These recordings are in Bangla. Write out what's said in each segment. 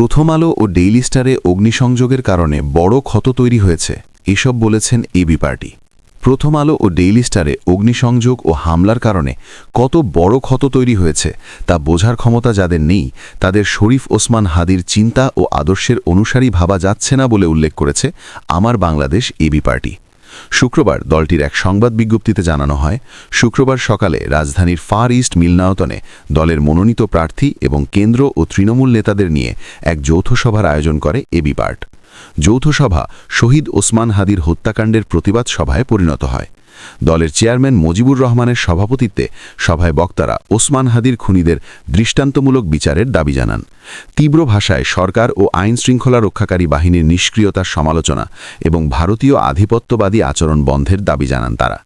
প্রথম আলো ও ডেইলি স্টারে অগ্নিসংযোগের কারণে বড় ক্ষত তৈরি হয়েছে, এসব বলেছেন এবি পার্টি। প্রথম আলো ও ডেইলি স্টারে অগ্নিসংযোগ ও হামলার কারণে কত বড় ক্ষত তৈরি হয়েছে তা বোঝার ক্ষমতা যাদের নেই, তাদের শরীফ ওসমান হাদির চিন্তা ও আদর্শের অনুসারী ভাবা যাচ্ছে না বলে উল্লেখ করেছে আমার বাংলাদেশ এবি পার্টি। শুক্রবার দলটির এক সংবাদ বিজ্ঞপ্তিতে জানানো হয়, শুক্রবার সকালে রাজধানীর ফার ইস্ট মিলনায়তনে দলের মনোনীত প্রার্থী এবং কেন্দ্র ও তৃণমূল নেতাদের নিয়ে এক যৌথ সভার আয়োজন করে এবি পার্ট। যৌথ সভা শহীদ ওসমান হাদির হত্যাকাণ্ডের প্রতিবাদ সভায় পরিণত হয়। দলের চেয়ারম্যান মজিবুর রহমানের সভাপতিত্বে সভায় বক্তারা ওসমান হাদির খুনিদের দৃষ্টান্তমূলক বিচারের দাবি জানান। তীব্র ভাষায় সরকার ও আইন শৃঙ্খলা রক্ষাকারী বাহিনীর নিষ্ক্রিয়তার সমালোচনা এবং ভারতীয় আধিপত্যবাদী আচরণ বন্ধের দাবি জানান তারা।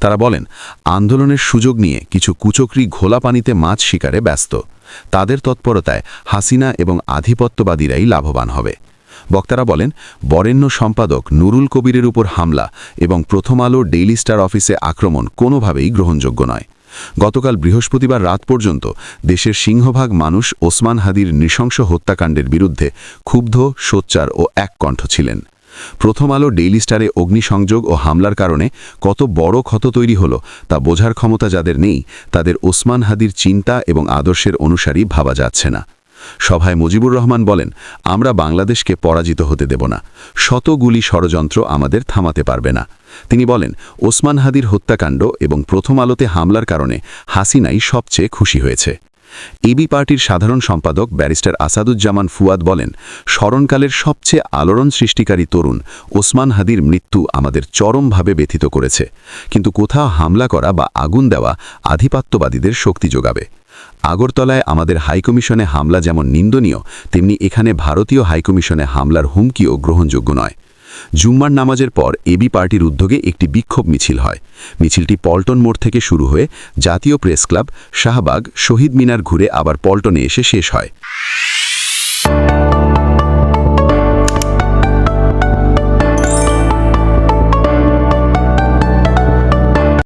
তারা বলেন, আন্দোলনের সুযোগ নিয়ে কিছু কুচকরি ঘোলা পানিতে মাছ শিকারে ব্যস্ত। তাদের তৎপরতায় হাসিনা এবং আধিপত্যবাদীরাই লাভবান হবে। বক্তারা বলেন, বরেণ্য সম্পাদক নুরুল কবিরের উপর হামলা এবং প্রথম আলো ডেইলি স্টার অফিসে আক্রমণ কোনোভাবেই গ্রহণযোগ্য নয়। গতকাল বৃহস্পতিবার রাত পর্যন্ত দেশের সিংহভাগ মানুষ ওসমান হাদির নৃশংস হত্যাকাণ্ডের বিরুদ্ধে ক্ষুব্ধ, সোচ্চার ও এককণ্ঠ ছিলেন। প্রথম আলো ডেইলি স্টারে অগ্নিসংযোগ ও হামলার কারণে কত বড় ক্ষত তৈরি হলো তা বোঝার ক্ষমতা যাদের নেই, তাদের ওসমান হাদির চিন্তা এবং আদর্শের অনুসারী ভাবা যাচ্ছে না। সভায় মুজিবুর রহমান বলেন, আমরা বাংলাদেশকে পরাজিত হতে দেব না। শতগুলি ষড়যন্ত্র আমাদের থামাতে পারবে না। তিনি বলেন, ওসমান হাদির হত্যাকাণ্ড এবং প্রথম আলোতে হামলার কারণে হাসিনাই সবচেয়ে খুশি হয়েছে। এবি পার্টির সাধারণ সম্পাদক ব্যারিস্টার আসাদুজ্জামান ফুয়াদ বলেন, স্মরণকালের সবচেয়ে আলোড়ন সৃষ্টিকারী তরুণ ওসমান হাদির মৃত্যু আমাদের চরমভাবে ব্যথিত করেছে। কিন্তু কোথাও হামলা করা বা আগুন দেওয়া আধিপত্যবাদীদের শক্তি যোগাবে। আগরতলায় আমাদের হাইকমিশনে হামলা যেমন নিন্দনীয়, তেমনি এখানে ভারতীয় হাইকমিশনে হামলার হুমকিও গ্রহণযোগ্য নয়। জুম্মার নামাজের পর এবি পার্টির উদ্যোগে একটি বিক্ষোভ মিছিল হয়। মিছিলটি পল্টন মোড় থেকে শুরু হয়ে জাতীয় প্রেস ক্লাব শাহবাগ শহীদ মিনার ঘুরে আবার পল্টনে এসে শেষ হয়।